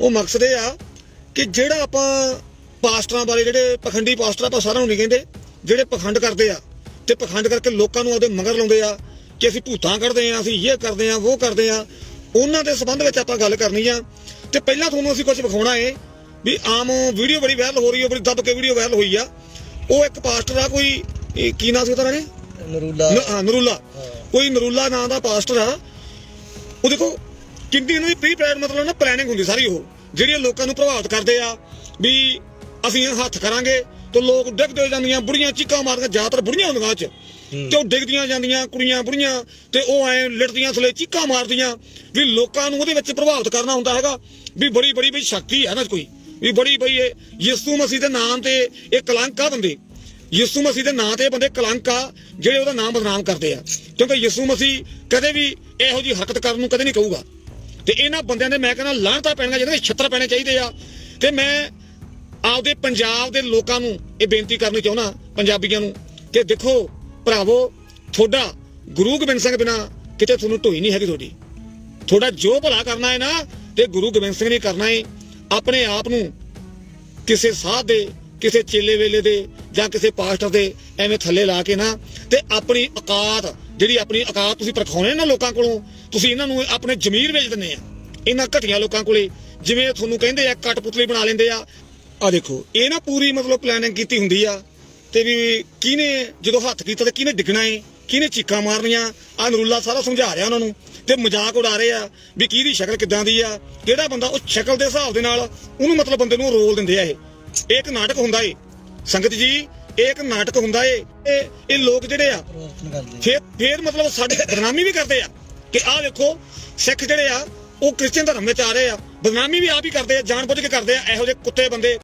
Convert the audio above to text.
ਉਹ ਮਕਸਦ ਇਹ ਆ ਕਿ ਜਿਹੜਾ ਆਪਾਂ ਪਾਸਟਰਾਂ ਬਾਰੇ ਜਿਹੜੇ ਪਖੰਡੀ ਪਾਸਟਰ ਆਪਾਂ ਸਾਰਿਆਂ ਨੂੰ ਨਹੀਂ ਕਹਿੰਦੇ ਜਿਹੜੇ ਪਖੰਡ ਕਰਦੇ ਆ ਤੇ ਪਖੰਡ ਕਰਕੇ ਲੋਕਾਂ ਨੂੰ ਉਹਦੇ ਮਗਰ ਲਾਉਂਦੇ ਆ ਕਿ ਅਸੀਂ ਭੂਤਾਂ ਕੱਢਦੇ ਆ ਅਸੀਂ ਇਹ ਕਰਦੇ ਆ ਉਹ ਕਰਦੇ ਆ ਉਹਨਾਂ ਦੇ ਸੰਬੰਧ ਵਿੱਚ ਆਪਾਂ ਗੱਲ ਕਰਨੀ ਆ। ਤੇ ਪਹਿਲਾਂ ਤੁਹਾਨੂੰ ਅਸੀਂ ਕੁਝ ਵਿਖਾਉਣਾ ਏ ਵੀ ਆਮ ਵੀਡੀਓ ਬੜੀ ਵਾਇਰਲ ਹੋ ਰਹੀ ਹੈ ਬੜੀ ਦੱਬ ਕੇ ਵੀਡੀਓ ਵਾਇਰਲ ਹੋਈ ਆ। ਉਹ ਇੱਕ ਪਾਸਟਰ ਆ ਕੋਈ ਕੀ ਨਾਂ ਸੀ ਉਹਦਾ ਨੇ ਨਰੂਲਾ। ਨਰੂਲਾ ਕੋਈ ਨਰੂਲਾ ਨਾਂ ਦਾ ਪਾਸਟਰ ਆ। ਉਹ ਦੇਖੋ ਕਿੰਨੀ ਇਹਨਾਂ ਦੀ ਪ੍ਰੀ ਪਲਾਨ ਮਤਲਬ ਨਾ ਪਲੈਨਿੰਗ ਹੁੰਦੀ ਸਾਰੀ ਉਹ, ਜਿਹੜੀਆਂ ਲੋਕਾਂ ਨੂੰ ਪ੍ਰਭਾਵਿਤ ਕਰਦੇ ਆ, ਵੀ ਅਸੀਂ ਹੱਥ ਕਰਾਂਗੇ ਤੇ ਲੋਕ ਡਿੱਗਦੇ ਜਾਂਦੀਆਂ, ਬੁੜੀਆਂ ਚੀਕਾਂ ਮਾਰਦੀਆਂ, ਜ਼ਿਆਦਾਤਰ ਬੁੜੀਆਂ ਹੁੰਦੀਆਂ ਚ। ਤੇ ਉਹ ਡਿੱਗਦੀਆਂ ਜਾਂਦੀਆਂ, ਕੁੜੀਆਂ ਬੁੜੀਆਂ, ਤੇ ਉਹ ਐ ਲਿਟਦੀਆਂ ਥਲੇ, ਚੀਕਾਂ ਮਾਰਦੀਆਂ, ਵੀ ਲੋਕਾਂ ਨੂੰ ਉਹਦੇ ਵਿੱਚ ਪ੍ਰਭਾਵਿਤ ਕਰਨਾ ਹੁੰਦਾ ਹੈਗਾ, ਵੀ ਬੜੀ ਬੜੀ ਵੀ ਸ਼ਕਤੀ ਹੈ ਨਾ ਕੋਈ, ਵੀ ਬੜੀ ਬਈ ਇਹ ਯਿਸੂ ਮਸੀਹ ਦੇ ਨਾਮ ਤੇ ਇਹ ਕਲੰਕ ਆ ਬੰਦੇ। ਯਿਸੂ ਮਸੀਹ ਦੇ ਨਾਂ ਤੇ ਬੰਦੇ ਕਲੰਕ ਆ, ਜਿਹੜੇ ਉਹਦਾ ਨਾਮ ਬਦਨਾਮ ਕਰਦੇ ਆ। ਕਿਉਂਕਿ ਯਿਸੂ ਮਸੀਹ ਕਦੇ ਵੀ ਇਹੋ ਜੀ ਹਰਕਤ ਕਰਨ ਨੂੰ ਕਦੇ ਨਹੀਂ ਕਹੂਗਾ। ਤੇ ਇਹਨਾਂ ਬੰਦਿਆਂ ਦੇ ਮੈਂ ਕਹਿੰਦਾ ਲਾਹਣਤਾਂ ਪੈਣੀਆਂ ਜਿਹਨਾਂ ਦੇ ਛੱਤਰ ਪੈਣੇ ਚਾਹੀਦੇ ਆ। ਤੇ ਮੈਂ ਆਪਦੇ ਪੰਜਾਬ ਦੇ ਲੋਕਾਂ ਨੂੰ ਇਹ ਬੇਨਤੀ ਕਰਨੀ ਚਾਹੁੰਦਾ, ਪੰਜਾਬੀਆਂ ਨੂੰ ਕਿ ਦੇਖੋ ਭਰਾਵੋ, ਤੁਹਾਡਾ ਗੁਰੂ ਗੋਬਿੰਦ ਸਿੰਘ ਬਿਨਾ ਕਿਤੇ ਤੁਹਾਨੂੰ ਢੋਈ ਨਹੀਂ ਹੈਗੀ ਤੁਹਾਡੀ। ਤੁਹਾਡਾ ਜੋ ਭਲਾ ਕਰਨਾ ਹੈ ਨਾ, ਤੇ ਗੁਰੂ ਗੋਬਿੰਦ ਸਿੰਘ ਨੇ ਕਰਨਾ ਹੈ ਆਪਣੇ ਆਪ ਨੂੰ ਕਿਸੇ ਸਾਧ ਦੇ, ਕਿਸੇ ਚੇਲੇ ਵੇਲੇ ਦੇ ਜਾਂ ਕਿਸੇ ਪਾਸਟਰ ਦੇ ਐਵੇਂ ਥੱਲੇ ਲਾ ਕੇ ਨਾ, ਤੇ ਆਪਣੀ ਔਕਾਤ ਜਿਹੜੀ ਆਪਣੀ ਔਕਾਤ ਤੁਸੀਂ ਪਰਖਾਉਣੇ ਨਾ ਲੋਕਾਂ ਕੋਲੋਂ, ਤੁਸੀਂ ਇਹਨਾਂ ਨੂੰ ਆਪਣੇ ਜ਼ਮੀਰ ਵੇਚ ਦਿੰਦੇ ਆ, ਇਹਨਾਂ ਘਟੀਆਂ ਲੋਕਾਂ ਕੋਲੇ, ਜਿਵੇਂ ਤੁਹਾਨੂੰ ਕਹਿੰਦੇ ਆ ਕਟਪੁਤਲੀ ਬਣਾ ਲੈਂਦੇ ਆ। ਆ ਦੇਖੋ, ਇਹ ਨਾ ਪੂਰੀ ਮਤਲਬ ਪਲੈਨਿੰਗ ਕੀਤੀ ਹੁੰਦੀ ਆ, ਤੇ ਵੀ ਕਿਹਨੇ ਜਦੋਂ ਹੱਥ ਕੀਤਾ ਤੇ ਕਿਹਨੇ ਡਿੱਗਣਾ ਏ, ਕਿਹਨੇ ਚੀਕਾਂ ਮਾਰਨੀਆਂ ਆ ਨਰੂਲਾ ਸਾਰਾ ਸਮਝਾ ਰਿਹਾ ਉਹਨਾਂ ਨੂੰ, ਤੇ ਮਜ਼ਾਕ ਉਡਾ ਰਹੇ ਆ ਵੀ ਕਿਹਦੀ ਸ਼ਕਲ ਕਿੱਦਾਂ ਦੀ ਆ, ਕਿਹੜਾ ਬੰਦਾ ਉਹ ਸ਼ਕਲ ਦੇ ਹਿਸਾਬ ਦੇ ਨਾਲ ਉਹਨੂੰ ਮਤਲਬ ਬੰਦੇ ਨੂੰ ਰੋਲ ਦਿੰਦੇ ਆ ਇਹ। ਇਹ ਇੱਕ ਨਾਟਕ ਹੁੰਦਾ ਏ। ਸੰਗਤ ਜੀ ਇਹ ਇੱਕ ਨਾਟਕ ਹੁੰਦਾ ਏ ਇਹ ਇਹ ਲੋਕ ਜਿਹੜੇ ਆ ਪ੍ਰਵਰਤਨ ਕਰਦੇ ਫੇਰ ਫੇਰ ਮਤਲਬ ਸਾਡੇ ਬਦਨਾਮੀ ਵੀ ਕਰਦੇ ਆ। ਕਿ ਆਹ ਵੇਖੋ, ਸਿੱਖ ਜਿਹੜੇ ਆ, ਉਹ ਕ੍ਰਿਸਚੀਅਨ ਧਰਮ ਵਿੱਚ ਆ ਰਹੇ ਆ। ਬਦਨਾਮੀ ਵੀ ਆਪ ਹੀ ਕਰਦੇ ਆ ਜਾਣ ਬੁੱਝ ਕੇ ਕਰਦੇ ਆ, ਇਹੋ ਜਿਹੇ ਕੁੱਤੇ ਬੰਦੇ।